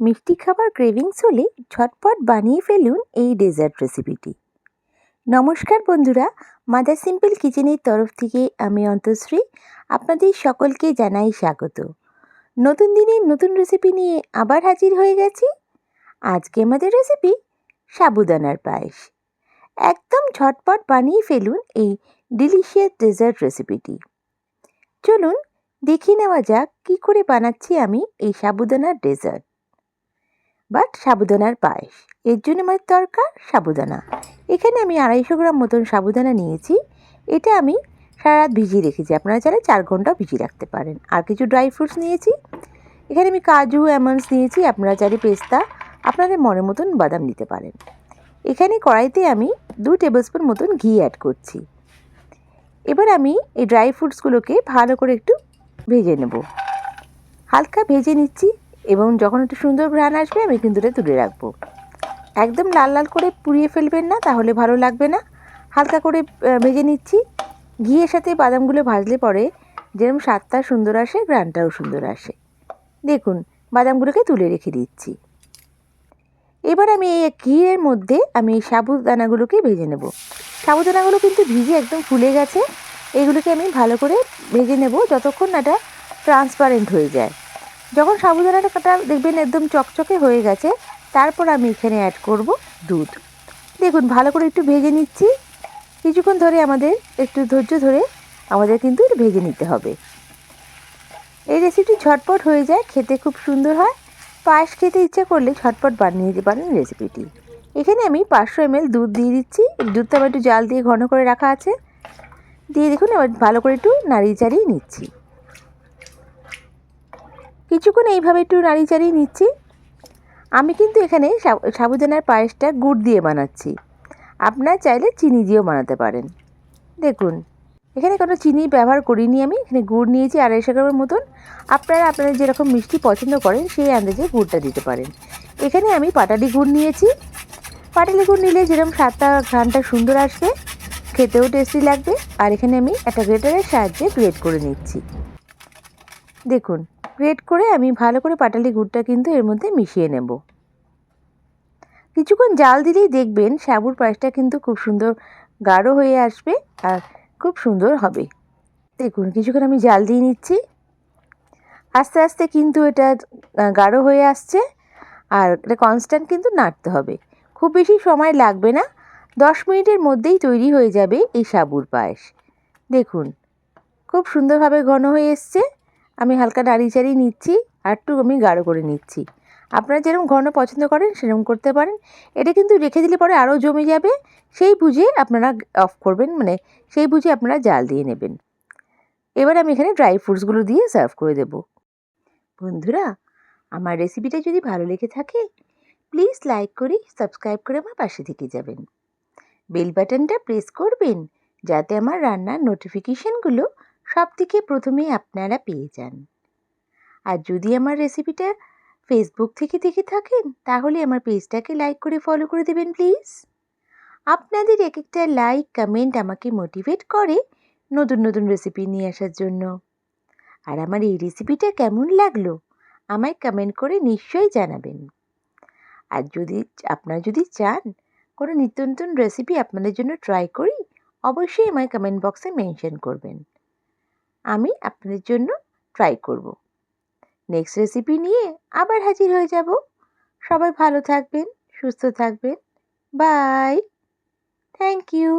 মিষ্টি খাবার ক্রেভিংস হলে ঝটপট বানিয়ে ফেলুন এই ডেজার্ট রেসিপিটি নমস্কার বন্ধুরা মাদার সিম্পল কিচেনের তরফ থেকে আমি অন্তশ্রী আপনাদের সকলকে জানাই স্বাগত। নতুন দিনের নতুন রেসিপি নিয়ে আবার হাজির হয়ে গেছি। আজকে আমাদের রেসিপি সাবুদানার পায়েস। একদম ঝটপট বানিয়ে ফেলুন এই ডিলিশিয়াস ডেজার্ট রেসিপিটি চলুন, দেখে নেওয়া যাক কী করে বানাচ্ছি আমি এই সাবুদানার ডেজার্ট বাট সাবুদানার পায়েস। এর জন্য আমার দরকার সাবুদানা। এখানে আমি আড়াইশো গ্রাম মতন সাবুদানা নিয়েছি। এটা আমি সারা রাত ভিজিয়ে রেখেছি। আপনারা চাইলে চার ঘন্টাও ভিজিয়ে রাখতে পারেন। আর কিছু ড্রাই ফ্রুটস নিয়েছি। এখানে আমি কাজু, অ্যামন্ডস নিয়েছি। আপনারা চাইলে পেস্তা আপনাদের মনের মতন বাদাম নিতে পারেন। এখানে কড়াইতে আমি দু টেবিল স্পুন মতন ঘি অ্যাড করছি। এবার আমি এই ড্রাই ফ্রুটসগুলোকে ভালো করে একটু ভেজে নেব। হালকা ভেজে নিচ্ছি। এবং যখন একটু সুন্দর ঘ্রাণ আসবে, আমি কিন্তু এটা তুলে রাখব। একদম লাল লাল করে পুড়িয়ে ফেলবেন না, তাহলে ভালো লাগবে না। হালকা করে ভেজে নিচ্ছি। ঘিয়ের সাথে বাদামগুলো ভাজলে পরে যেরকম স্বাদটা সুন্দর আসে, ঘ্রাণটাও সুন্দর আসে। দেখুন, বাদামগুলোকে তুলে রেখে দিচ্ছি। এবার আমি এই ঘিয়ের মধ্যে আমি এই সাবুদানাগুলোকে ভেজে নেব। সাবুদানাগুলো কিন্তু ভিজে একদম ফুলে গেছে। এগুলোকে আমি ভালো করে ভেজে নেব, যতক্ষণ না এটা ট্রান্সপারেন্ট হয়ে যায়। যখন সাবুদানাটা কাটা দেখবেন একদম চকচকে হয়ে গেছে, তারপর আমি এখানে অ্যাড করব দুধ। দেখুন, ভালো করে একটু ভেজে নিচ্ছি। কিছুক্ষণ ধরে আমাদের একটু ধৈর্য ধরে আমাদের কিন্তু ভেজে নিতে হবে। এই রেসিপি ঝটপট হয়ে যায়, খেতে খুব সুন্দর হয়। পায়েস খেতে ইচ্ছা করলে ঝটপট বানিয়ে নিতে পারেন রেসিপিটি এখানে আমি পাঁচশো এমএল দুধ দিয়ে দিচ্ছি। দুধটা আবার একটু জাল দিয়ে ঘন করে রাখা আছে। দিয়ে দেখুন, এবার ভালো করে একটু নাড়িয়ে চাড়িয়ে নিচ্ছি। কিছুক্ষণ এইভাবে একটু নাড়ি চাড়িয়ে নিচ্ছি। আমি কিন্তু এখানে সাবুদানার পায়েসটা গুড় দিয়ে বানাচ্ছি। আপনার চাইলে চিনি দিয়েও বানাতে পারেন। দেখুন, এখানে কোনো চিনি ব্যবহার করিনি আমি। এখানে গুড় নিয়েছি আড়াইশো গ্রামের মতন। আপনারা আপনারা যেরকম মিষ্টি পছন্দ করেন, সেই আন্দাজে গুড়টা দিতে পারেন। এখানে আমি পাটালি গুড় নিয়েছি। পাটালি গুড় নিলে যেরকম স্বাদটা ঘ্রানটা সুন্দর আসবে, খেতেও টেস্টি লাগবে। আর এখানে আমি একটা গ্রেটারের সাহায্যে গ্রেট করে নিচ্ছি। দেখুন গ্রেট করে আমি ভালো করে পাটালি গুড়টা কিন্তু এর মধ্যে মিশিয়ে নেব। কিছুক্ষণ জাল দিলেই দেখবেন সাবুর পায়েসটা কিন্তু খুব সুন্দর গাঢ় হয়ে আসবে আর খুব সুন্দর হবে। দেখুন, কিছুক্ষণ আমি জাল দিয়ে নিচ্ছি। আস্তে আস্তে কিন্তু এটা গাঢ় হয়ে আসছে আর এটা কনস্ট্যান্ট কিন্তু নাড়তে হবে। খুব বেশি সময় লাগবে না, দশ মিনিটের মধ্যেই তৈরি হয়ে যাবে এই সাবুর পায়েস। দেখুন, খুব সুন্দরভাবে ঘন হয়ে এসছে। আমি হালকা নাড়িয়ে চাড়িয়ে নিচ্ছি আর একটু আমি গাঢ় করে নিচ্ছি। আপনারা যেরকম ঘন পছন্দ করেন, সেরকম করতে পারেন। এটা কিন্তু রেখে দিলে পরে আরও জমে যাবে। সেই বুঝে আপনারা অফ করবেন মানে সেই বুঝে আপনারা জাল দিয়ে নেবেন। এবার আমি এখানে ড্রাই ফ্রুটসগুলো দিয়ে সার্ভ করে দেব। বন্ধুরা, আমার রেসিপিটা যদি ভালো লেগে থাকে প্লিজ লাইক করে সাবস্ক্রাইব করে আমার পাশে থেকে যাবেন। বেল বাটনটা প্রেস করবেন, যাতে আমার রান্নার নোটিফিকেশানগুলো সব থেকে প্রথমে আপনারা পেয়ে যান। আর যদি আমার রেসিপিটা ফেসবুক থেকে দেখে থাকেন, তাহলে আমার পেজটাকে লাইক করে ফলো করে দেবেন প্লিজ আপনাদের এক একটা লাইক কমেন্ট আমাকে মোটিভেট করে নতুন নতুন রেসিপি নিয়ে আসার জন্য। আর আমার এই রেসিপিটা কেমন লাগল, আমায় কমেন্ট করে নিশ্চয়ই জানাবেন। আর যদি, আপনারা যদি চান কোনো নিত্য নতুন রেসিপি আপনাদের জন্য ট্রাই করি, অবশ্যই আমায় কমেন্ট বক্সে মেনশন করবেন। আমি আপনাদের জন্য ট্রাই করব। নেক্সট রেসিপি নিয়ে আবার হাজির হয়ে যাব। সবাই ভালো থাকবেন, সুস্থ থাকবেন। Bye thank you